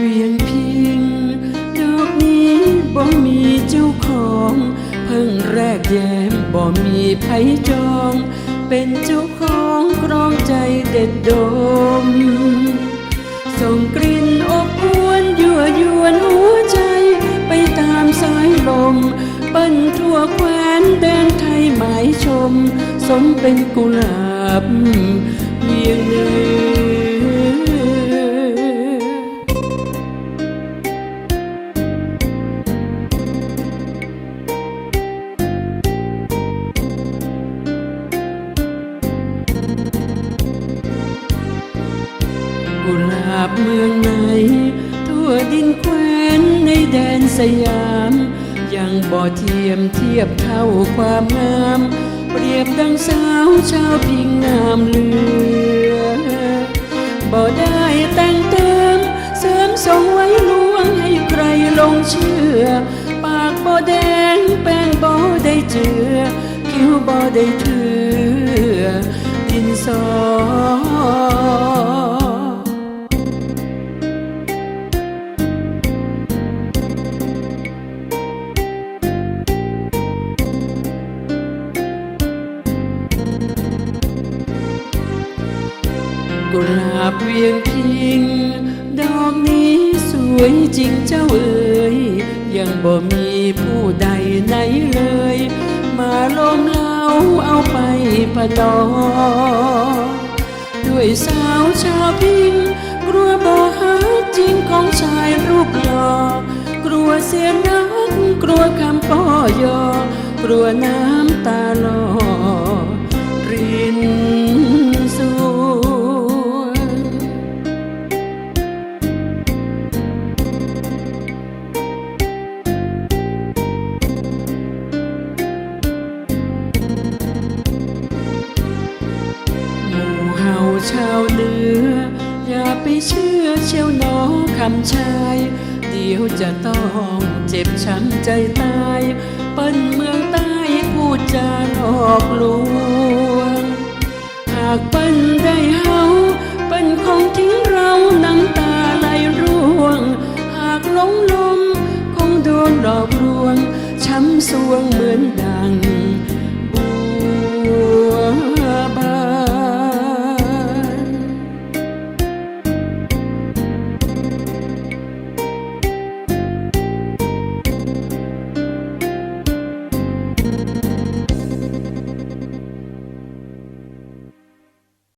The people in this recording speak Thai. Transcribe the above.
วียงพิงดอกนี้บ่มีเจ้าของ เพิ่งแรกแย้มบ่มีไผจอง เป็นเจ้าของกรองใจเด็ดดม ส่งกลิ่นอบอวนยั่วยวนหัวใจ ไปตามสายลมปิ้นทั่วแคว้นแดนไทยหมายชม สมเป็นกุหลาบเวียงเนือ กุหลาบเมืองไหน ทั่วดินแคว้นในแดนสยาม ยังบ่เทียมเทียบเท่าความงาม เปรียบดังสาวชาวพิงงามเหลือบ่ได้แต่งเติม เสริมทรงไว้ลวงให้ใครหลงเชื่อ ปากบ่แดงแป้งบ่ได้เจือ คิ้วบ่ได้เถือดินสอ กุหลาบเวียงพิง ดอกนี้สวยจริงเจ้าเอ๋ยยังบ่มีผู้ใดไหนเลย มาลมเล่าเอาไปประดอด้วยสาวชาวพิงกลัวบ่ฮักจริงของชายรูปหล่อกลัวเสียนักกลัวคำป้อยอกลัวน้ำตาหลอ ชาวเหนือ อย่าไปเชื่อเชียวหนอคำชาย เดี๋ยวจะต้องเจ็บช้ำใจตาย เปิ้นเมืองใต้พูดจาหลอกลวง หากเปิ้นได้เฮาเปิ้นคงทิ้งเราน้ำตาไหลร่วง หากหลงลมคงโดนหลอกลวง ช้ำสวงเหมือนดัง